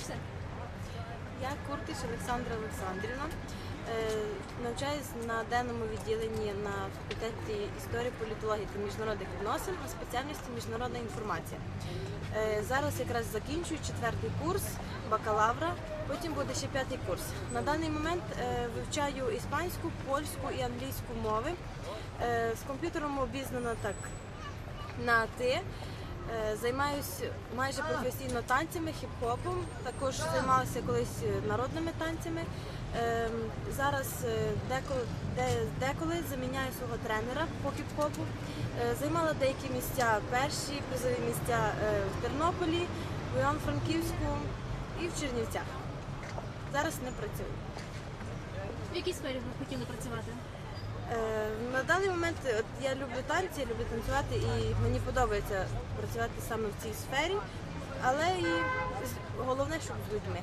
Все. Я Куртич Олександра Олександрівна. Е, Навчаюсь на денному відділенні на факультеті історії, політології та міжнародних відносин на спеціальності міжнародна інформація. Е, Зараз якраз закінчую четвертий курс бакалавра, потім буде ще п'ятий курс. На даний момент е, вивчаю іспанську, польську і англійську мови. З комп'ютером обізнана так на ти. Е, Займаюсь майже професійно танцями, хіп-хопом. Також займалася колись народними танцями. Ем, Зараз е, деколи, деколи заміняю свого тренера по хіп-хопу. Е, Займала деякі місця перші призові місця е, в Тернополі, в Івано-Франківську і в Чернівцях. Зараз не працюю. В якій сфері ви хотіли працювати? Е, даний момент от, я люблю танці, я люблю танцювати і мені подобається працювати саме в цій сфері, але і головне, щоб з людьми.